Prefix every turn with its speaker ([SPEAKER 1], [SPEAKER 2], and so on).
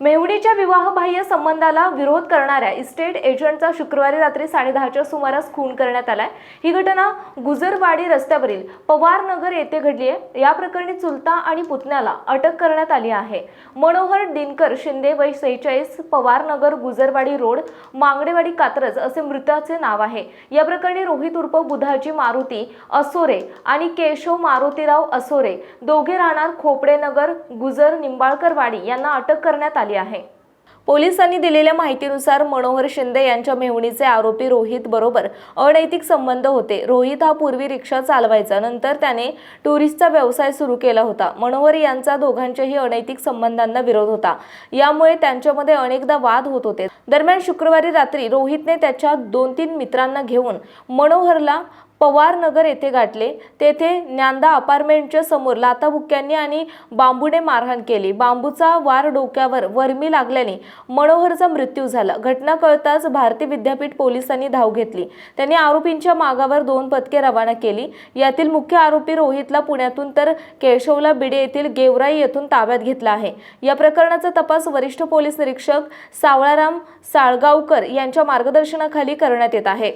[SPEAKER 1] मेहुणीच्या विवाहबाह्य संबंधाला विरोध करणाऱ्या इस्टेट एजंटचा शुक्रवारी रात्री साडेदहाच्या सुमारास खून करण्यात आलाय. ही घटना गुजरवाडी रस्त्यावरील पवारनगर येथे घडली आहे. या प्रकरणी चुलता आणि पुतण्याला अटक करण्यात आली आहे. मनोहर दिनकर शिंदे वय सेहेचाळीस पवारनगर गुजरवाडी रोड मांगडेवाडी कात्रज असे मृताचे नाव आहे. या प्रकरणी रोहित उर्फ बुधाजी मारुती असोरे आणि केशव मारुतीराव असोरे दोघे राहणार खोपडेनगर गुजर निंबाळकरवाडी यांना अटक करण्यात आली आहे. पोलिसांनी दिलेल्या माहितीनुसार मनोहर शिंदे यांच्या मेहुणीचे आरोपी रोहित बरोबर अनैतिक संबंध होते. रोहित हा पूर्वी रिक्षा चालवायचा. नंतर त्याने टुरिस्टचा व्यवसाय सुरू केला होता. मनोहर यांचा दोघांच्याही अनैतिक संबंधांना विरोध होता. यामुळे त्यांच्यामध्ये अनेकदा वाद होत होते. दरम्यान शुक्रवारी रात्री रोहितने त्याच्या दोन तीन मित्रांना घेऊन मनोहरला पवारनगर येथे गाठले. तेथे ज्ञानदा अपार्टमेंटच्या समोर लाताबुक्क्यांनी आणि बांबूने मारहाण केली. बांबूचा वार डोक्यावर वर्मी लागल्याने मनोहरचा मृत्यू झाला. घटना कळताच भारती विद्यापीठ पोलिसांनी धाव घेतली. त्यांनी आरोपींच्या मागावर दोन पथके रवाना केली. यातील मुख्य आरोपी रोहितला पुण्यातून तर केशवला बिडे येथील गेवराई येथून ताब्यात घेतला आहे. या प्रकरणाचा तपास वरिष्ठ पोलीस निरीक्षक सावळाराम साळगावकर यांच्या मार्गदर्शनाखाली करण्यात येत आहे.